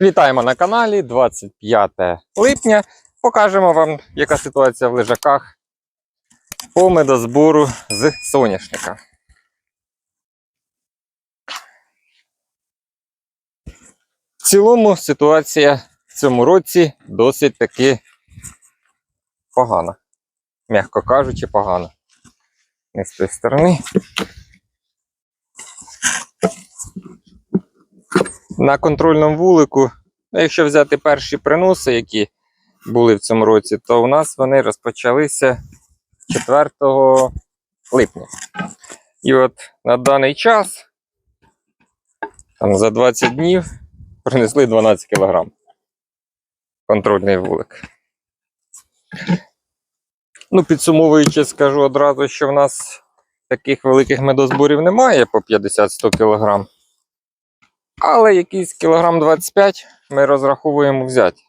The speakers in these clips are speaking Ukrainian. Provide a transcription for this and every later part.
Вітаємо на каналі 25 липня. Покажемо вам, яка ситуація в лежаках по медозбору з соняшника. В цілому ситуація в цьому році досить таки погана. М'яко кажучи, погана. Не з тої сторони. На контрольному вулику, ну, якщо взяти перші приноси, які були в цьому році, то у нас вони розпочалися 4 липня. І от на даний час, там за 20 днів, принесли 12 кг. Контрольний вулик. Ну, підсумовуючи, скажу одразу, що в нас таких великих медозборів немає по 50-100 кг. Але якийсь кілограм 25 ми розраховуємо взяти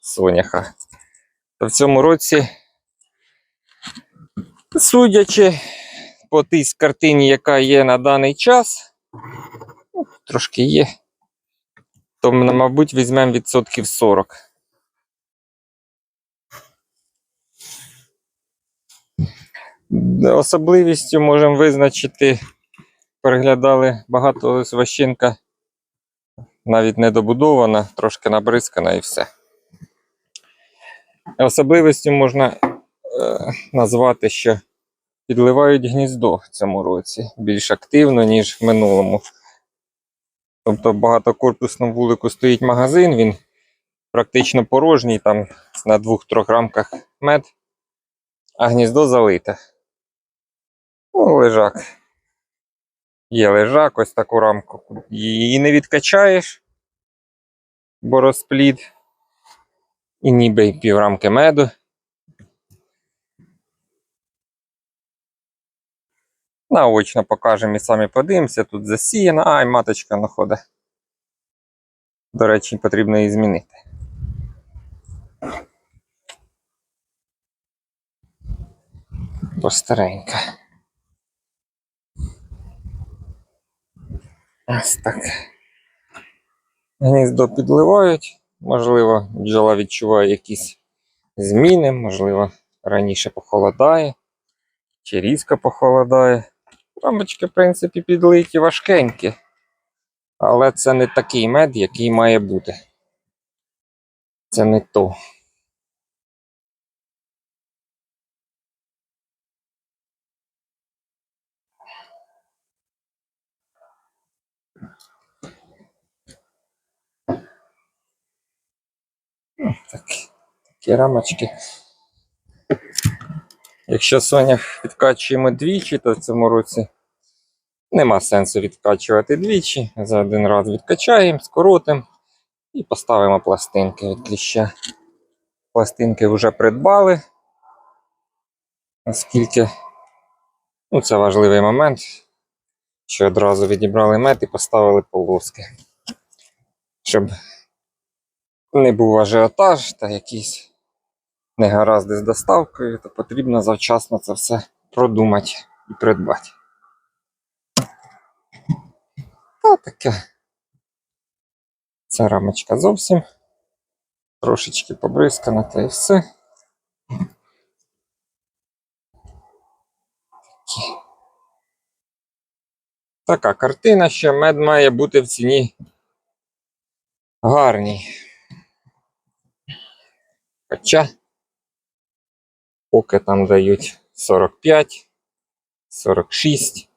соняха. То в цьому році, судячи по тій картині, яка є на даний час, ну, трошки є, то ми, мабуть, візьмемо відсотків 40. Особливістю можемо визначити, переглядали багато ващинка навіть не добудована, трошки набризкана і все. Особливістю можна е, назвати, що підливають гніздо в цьому році більш активно, ніж в минулому. Тобто в багатокорпусному вулику стоїть магазин, він практично порожній, там на 2-3 рамках мед, а гніздо залите. Ну, лежак. Є лежак, ось таку рамку. Її не відкачаєш, бо розплід. І ніби піврамки меду. Наочно покажемо і самі подивимося. Тут засіяна, ай, маточка находить. До речі, потрібно її змінити. Бо старенька. Ось так. Гніздо підливають. Можливо, бджола відчуває якісь зміни, можливо, раніше похолодає, чи різко похолодає. Рамочки, в принципі, підлиті важкенькі. Але це не такий мед, який має бути. Це не то. Так, такі рамочки. Якщо Соня відкачуємо двічі, то в цьому році нема сенсу відкачувати двічі. За один раз відкачаємо, скоротимо і поставимо пластинки від кліща. Пластинки вже придбали, оскільки ну, це важливий момент, що одразу відібрали мед і поставили полоски. Щоб не був ажіотаж та якісь негаразди з доставкою, то потрібно завчасно це все продумати і придбати. Та таке. Ця рамочка зовсім трошечки побризкана, та і все. Такі. Така картина, що мед має бути в ціні гарній. Хоча поки там дають 45, 46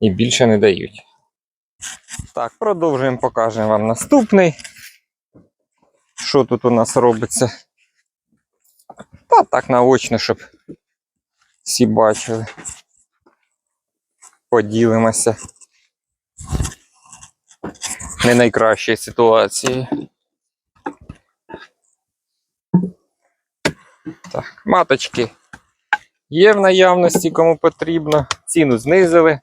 і більше не дають. Так, продовжуємо, покажемо вам наступний. Що тут у нас робиться? Та так наочно, щоб всі бачили. Поділимося. Не найкращої ситуації. Так, маточки є в наявності, кому потрібно. Ціну знизили.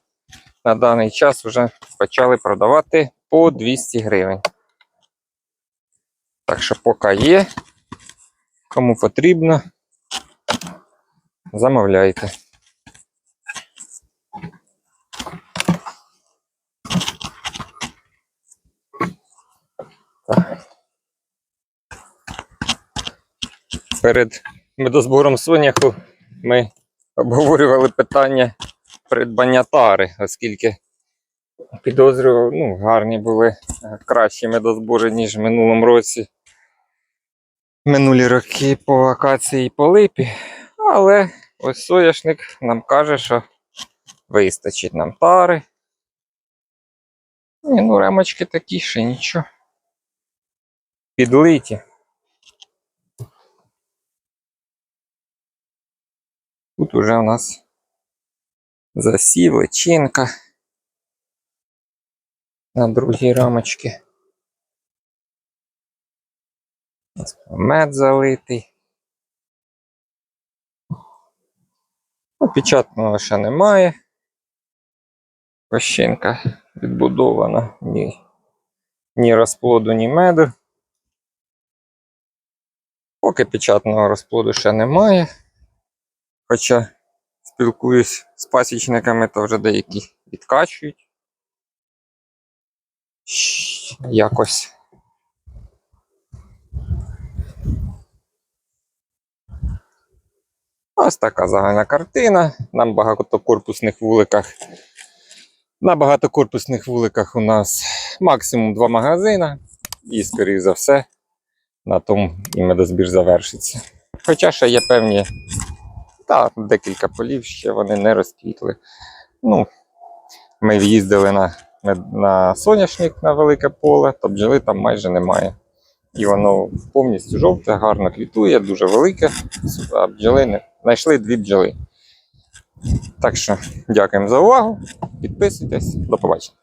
На даний час вже почали продавати по 200 гривень. Так що поки є, кому потрібно, замовляйте. Перед медозбором соняху ми обговорювали питання придбання тари, оскільки підозрював, ну, гарні були е, кращі медозбори, ніж в минулому році. Минулі роки по акації і по липі. Але ось соняшник нам каже, що вистачить нам тари. Ні, ну ремочки такі ще нічого. Підлиті. Тут уже у нас засів личинка на другій рамочці. Ось Мед залитий. Ну, печатного ще немає. Пощинка відбудована. Ні, ні розплоду, ні меду. Поки печатного розплоду ще немає. Хоча спілкуюсь з пасічниками, то вже деякі відкачують. Якось. Ось така загальна картина. На багатокорпусних вуликах. На багатокорпусних вуликах у нас максимум два магазини. І, скоріш за все, на тому і медозбір завершиться. Хоча ще є певні та декілька полів ще вони не розквітли. Ну, ми в'їздили на, на соняшник на велике поле, то бджоли там майже немає. І воно повністю жовте, гарно квітує, дуже велике. А бджоли не знайшли дві бджоли. Так що дякуємо за увагу. Підписуйтесь, до побачення.